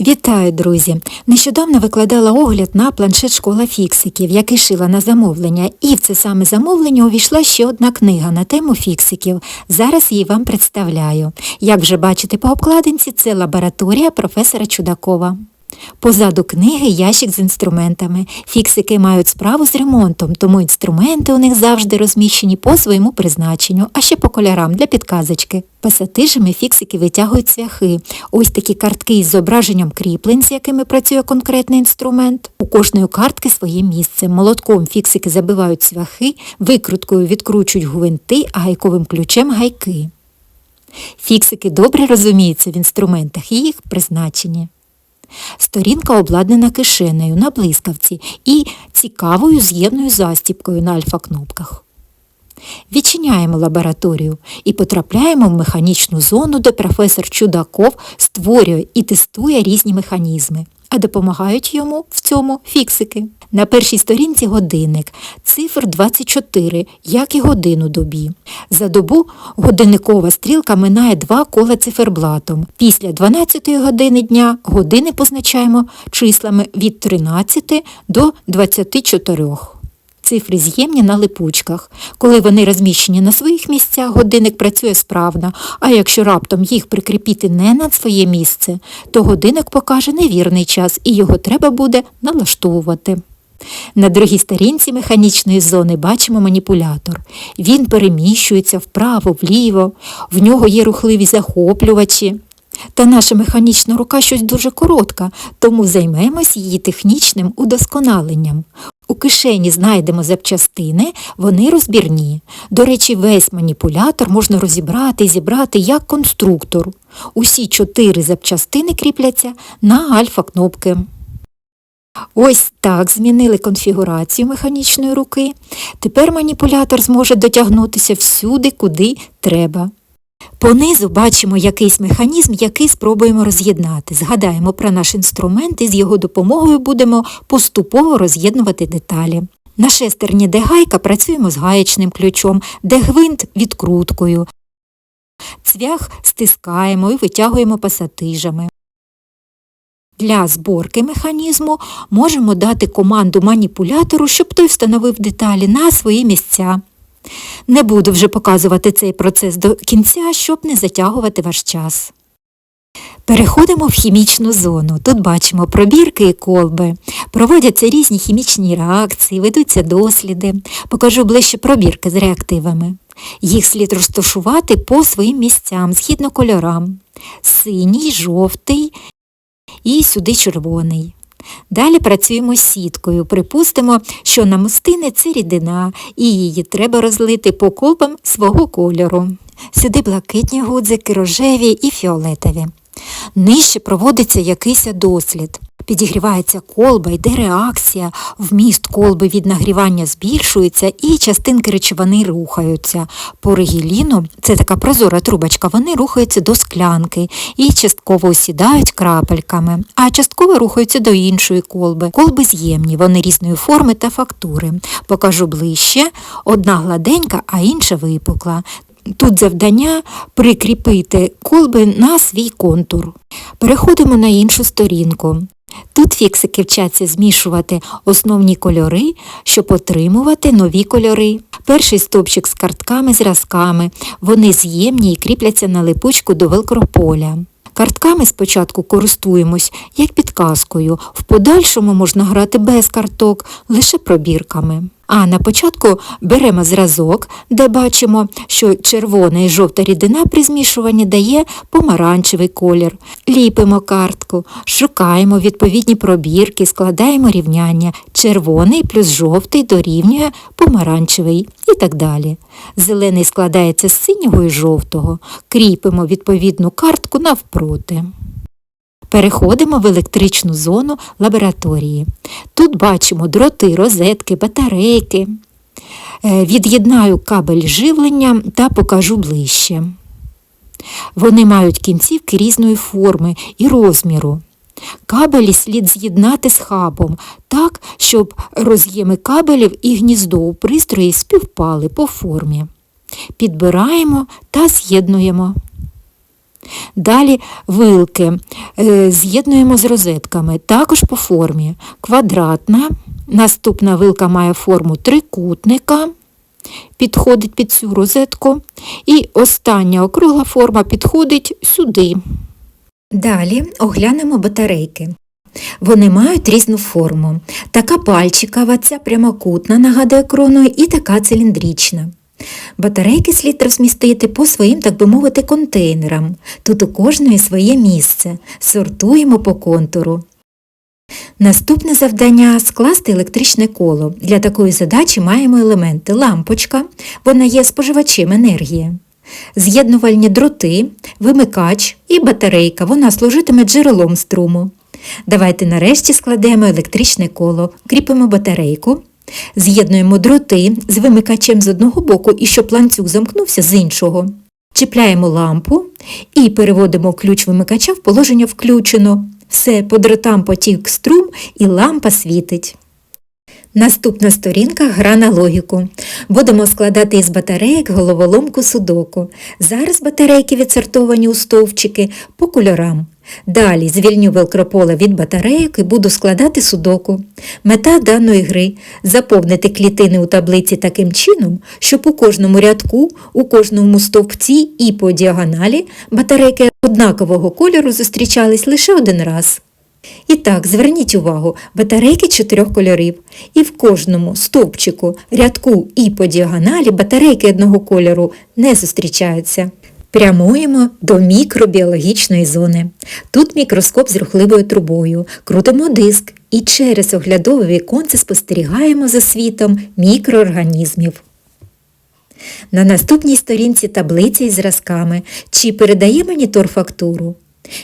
Вітаю, друзі! Нещодавно викладала огляд на планшет школа фіксиків, який шила на замовлення, і в це саме замовлення увійшла ще одна книга на тему фіксиків. Зараз її вам представляю. Як вже бачите по обкладинці, це лабораторія професора Чудакова. Позаду книги ящик з інструментами. Фіксики мають справу з ремонтом, тому інструменти у них завжди розміщені по своєму призначенню, а ще по кольорам для підказочки. Пасатижами фіксики витягують цвяхи. Ось такі картки із зображенням кріплень, з якими працює конкретний інструмент. У кожної картки своє місце. Молотком фіксики забивають цвяхи, викруткою відкручують гвинти, а гайковим ключем гайки. Фіксики добре розуміються в інструментах і їх призначенні. Сторінка обладнана кишенею на блискавці і цікавою з'ємною застіпкою на альфа-кнопках. Відчиняємо лабораторію і потрапляємо в механічну зону, де професор Чудаков створює і тестує різні механізми, а допомагають йому в цьому фіксики. На першій сторінці годинник, цифр 24, як і годину добі. За добу годинникова стрілка минає два кола циферблатом. Після 12 години дня години позначаємо числами від 13 до 24. Цифри з'ємні на липучках. Коли вони розміщені на своїх місцях, годинник працює справно, а якщо раптом їх прикріпіти не на своє місце, то годинник покаже невірний час і його треба буде налаштовувати. На другій сторінці механічної зони бачимо маніпулятор. Він переміщується вправо, вліво, в нього є рухливі захоплювачі. Та наша механічна рука щось дуже коротка, тому займемось її технічним удосконаленням. У кишені знайдемо запчастини, вони розбірні. До речі, весь маніпулятор можна розібрати і зібрати як конструктор. Усі чотири запчастини кріпляться на альфа-кнопки. Ось так змінили конфігурацію механічної руки. Тепер маніпулятор зможе дотягнутися всюди, куди треба. Понизу бачимо якийсь механізм, який спробуємо роз'єднати. Згадаємо про наш інструмент і з його допомогою будемо поступово роз'єднувати деталі. На шестерні, де гайка, працюємо з гаєчним ключом, де гвинт відкруткою. Цвях стискаємо і витягуємо пасатижами. Для зборки механізму можемо дати команду маніпулятору, щоб той встановив деталі на свої місця. Не буду вже показувати цей процес до кінця, щоб не затягувати ваш час. Переходимо в хімічну зону. Тут бачимо пробірки і колби. Проводяться різні хімічні реакції, ведуться досліди. Покажу ближче пробірки з реактивами. Їх слід розташувати по своїм місцям, згідно кольорам. Синій, жовтий і сюди червоний. Далі працюємо з сіткою. Припустимо, що намистини це рідина, і її треба розлити по колбам свого кольору. Сюди блакитні гудзики, рожеві і фіолетові. Нижче проводиться якийсь дослід. Підігрівається колба, йде реакція, вміст колби від нагрівання збільшується і частинки речовини рухаються. По регіліну, це така прозора трубочка, вони рухаються до склянки і частково осідають крапельками, а частково рухаються до іншої колби. Колби з'ємні, вони різної форми та фактури. Покажу ближче. Одна гладенька, а інша випукла. Тут завдання прикріпити колби на свій контур. Переходимо на іншу сторінку. Тут фіксики вчаться змішувати основні кольори, щоб отримувати нові кольори. Перший стовпчик з картками зразками. Вони з'ємні і кріпляться на липучку до велкрополя. Картками спочатку користуємось як підказкою, в подальшому можна грати без карток, лише пробірками. А на початку беремо зразок, де бачимо, що червона і жовта рідина при змішуванні дає помаранчевий колір. Ліпимо картку, шукаємо відповідні пробірки, складаємо рівняння. Червоний плюс жовтий дорівнює помаранчевий і так далі. Зелений складається з синього і жовтого. Кріпимо відповідну картку навпроти. Переходимо в електричну зону лабораторії. Тут бачимо дроти, розетки, батарейки. Е, Від'єднаю кабель живлення та покажу ближче. Вони мають кінцівки різної форми і розміру. Кабелі слід з'єднати з хабом так, щоб роз'єми кабелів і гніздо у пристрої співпали по формі. Підбираємо та з'єднуємо. Далі вилки е, з'єднуємо з розетками, також по формі. Квадратна. Наступна вилка має форму трикутника, підходить під цю розетку. І остання округла форма підходить сюди. Далі оглянемо батарейки. Вони мають різну форму. Така пальчикова, ця прямокутна, нагадує кроною, і така циліндрична. Батарейки слід розмістити по своїм, так би мовити, контейнерам. Тут у кожної своє місце. Сортуємо по контуру. Наступне завдання скласти електричне коло. Для такої задачі маємо елементи лампочка, вона є споживачем енергії, з'єднувальні дроти, вимикач і батарейка, вона служитиме джерелом струму. Давайте нарешті складемо електричне коло, кріпимо батарейку, з'єднуємо дроти з вимикачем з одного боку і щоб ланцюг замкнувся з іншого. Чіпляємо лампу і переводимо ключ вимикача в положення включено. Все, по дротам потік струм і лампа світить. Наступна сторінка гра на логіку. Будемо складати із батарейок головоломку судоку. Зараз батарейки відсортовані у стовпчики по кольорам. Далі звільню велкрополе від батарейок і буду складати судоку. Мета даної гри – заповнити клітини у таблиці таким чином, щоб у кожному рядку, у кожному стовпці і по діагоналі батарейки однакового кольору зустрічались лише один раз. І так, зверніть увагу, батарейки чотирьох кольорів. І в кожному стовпчику, рядку і по діагоналі батарейки одного кольору не зустрічаються. Прямуємо до мікробіологічної зони. Тут мікроскоп з рухливою трубою, крутимо диск і через оглядове віконце спостерігаємо за світом мікроорганізмів. На наступній сторінці таблиці із зразками, чи передає монітор фактуру.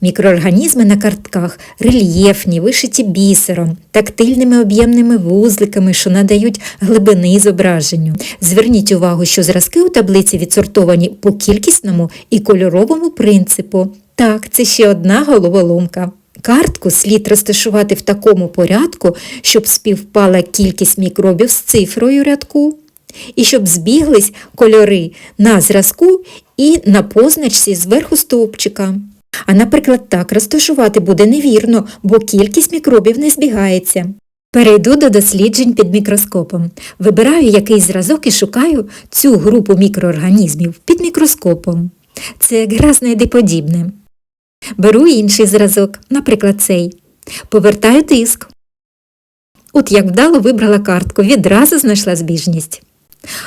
Мікроорганізми на картках рельєфні, вишиті бісером, тактильними об'ємними вузликами, що надають глибини зображенню. Зверніть увагу, що зразки у таблиці відсортовані по кількісному і кольоровому принципу. Так, це ще одна головоломка. Картку слід розташувати в такому порядку, щоб співпала кількість мікробів з цифрою рядку, і щоб збіглись кольори на зразку і на позначці зверху стовпчика. А, наприклад, так розташувати буде невірно, бо кількість мікробів не збігається. Перейду до досліджень під мікроскопом. Вибираю якийсь зразок і шукаю цю групу мікроорганізмів під мікроскопом. Це як гра. Беру інший зразок, наприклад, цей. Повертаю диск. От як вдало вибрала картку, відразу знайшла збіжність.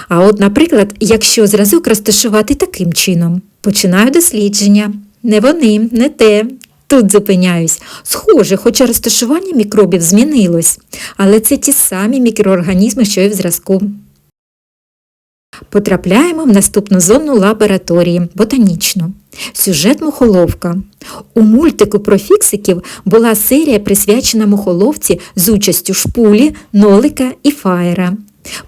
А от, наприклад, якщо зразок розташувати таким чином, починаю дослідження. Не вони, не те. Тут зупиняюсь. Схоже, хоча розташування мікробів змінилось, але це ті самі мікроорганізми, що й в зразку. Потрапляємо в наступну зону лабораторії ботанічну. Сюжет мухоловка. У мультику про фіксиків була серія присвячена мухоловці з участю шпулі, нолика і фаєра.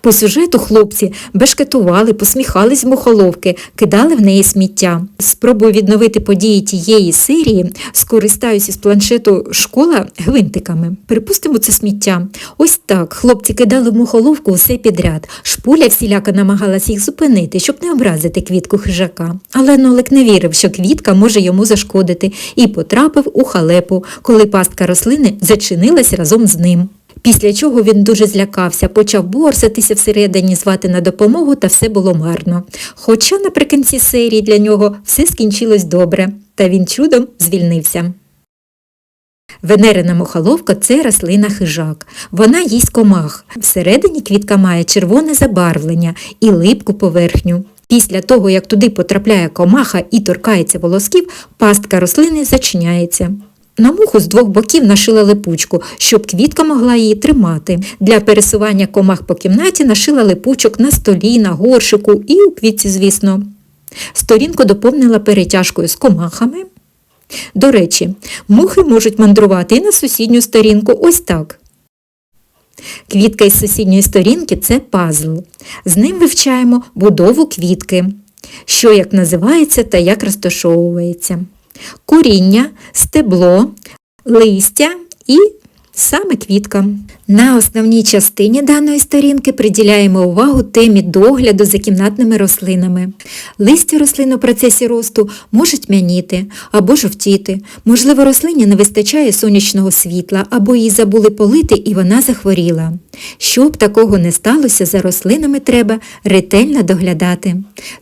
По сюжету хлопці бешкетували, посміхались мухоловки, кидали в неї сміття. Спробую відновити події тієї серії, скористаюся з планшету школа гвинтиками. Припустимо це сміття. Ось так хлопці кидали в мухоловку усе підряд. Шпуля всіляка намагалась їх зупинити, щоб не образити квітку хижака. Але Нолик не вірив, що квітка може йому зашкодити, і потрапив у халепу, коли пастка рослини зачинилась разом з ним. Після чого він дуже злякався, почав борсатися всередині, звати на допомогу, та все було марно. Хоча наприкінці серії для нього все скінчилось добре, та він чудом звільнився. Венерина мухоловка – це рослина хижак. Вона їсть комах. Всередині квітка має червоне забарвлення і липку поверхню. Після того, як туди потрапляє комаха і торкається волосків, пастка рослини зачиняється. На муху з двох боків нашила липучку, щоб квітка могла її тримати. Для пересування комах по кімнаті нашила липучок на столі, на горшику і у квітці, звісно. Сторінку доповнила перетяжкою з комахами. До речі, мухи можуть мандрувати і на сусідню сторінку ось так. Квітка із сусідньої сторінки це пазл. З ним вивчаємо будову квітки, що як називається та як розташовується коріння, стебло, листя і Саме квіткам. На основній частині даної сторінки приділяємо увагу темі догляду за кімнатними рослинами. Листя рослин у процесі росту можуть мяніти або жовтіти. Можливо, рослині не вистачає сонячного світла або її забули полити і вона захворіла. Щоб такого не сталося, за рослинами треба ретельно доглядати,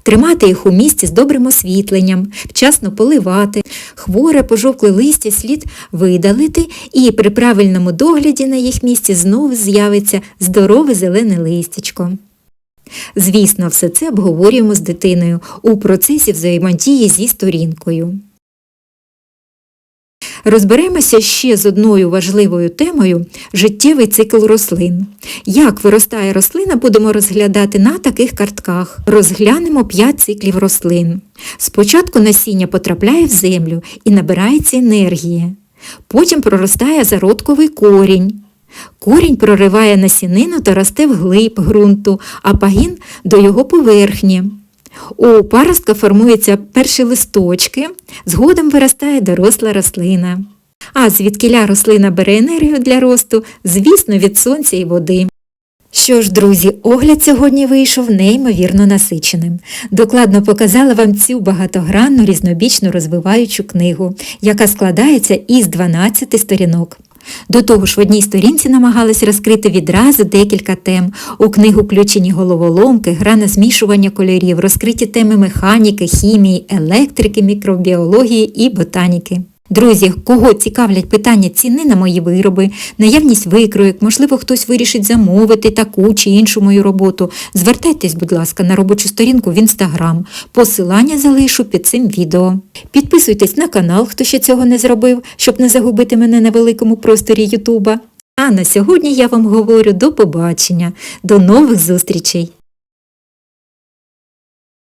тримати їх у місці з добрим освітленням, вчасно поливати. Хворе пожовкле листя слід видалити і при правильному догляді на їх місці знову з'явиться здорове зелене листячко. Звісно, все це обговорюємо з дитиною у процесі взаємодії зі сторінкою. Розберемося ще з одною важливою темою життєвий цикл рослин. Як виростає рослина, будемо розглядати на таких картках. Розглянемо 5 циклів рослин. Спочатку насіння потрапляє в землю і набирається енергії. Потім проростає зародковий корінь. Корінь прориває насінину та росте вглиб ґрунту, а пагін до його поверхні. У паростка формуються перші листочки, згодом виростає доросла рослина. А звідкиля рослина бере енергію для росту, звісно, від сонця і води. Що ж, друзі, огляд сьогодні вийшов неймовірно насиченим. Докладно показала вам цю багатогранну різнобічну розвиваючу книгу, яка складається із 12 сторінок. До того ж, в одній сторінці намагалась розкрити відразу декілька тем. У книгу включені головоломки, гра на змішування кольорів, розкриті теми механіки, хімії, електрики, мікробіології і ботаніки. Друзі, кого цікавлять питання ціни на мої вироби, наявність викроїк, можливо, хтось вирішить замовити таку чи іншу мою роботу, звертайтесь, будь ласка, на робочу сторінку в інстаграм. Посилання залишу під цим відео. Підписуйтесь на канал, хто ще цього не зробив, щоб не загубити мене на великому просторі Ютуба. А на сьогодні я вам говорю до побачення, до нових зустрічей!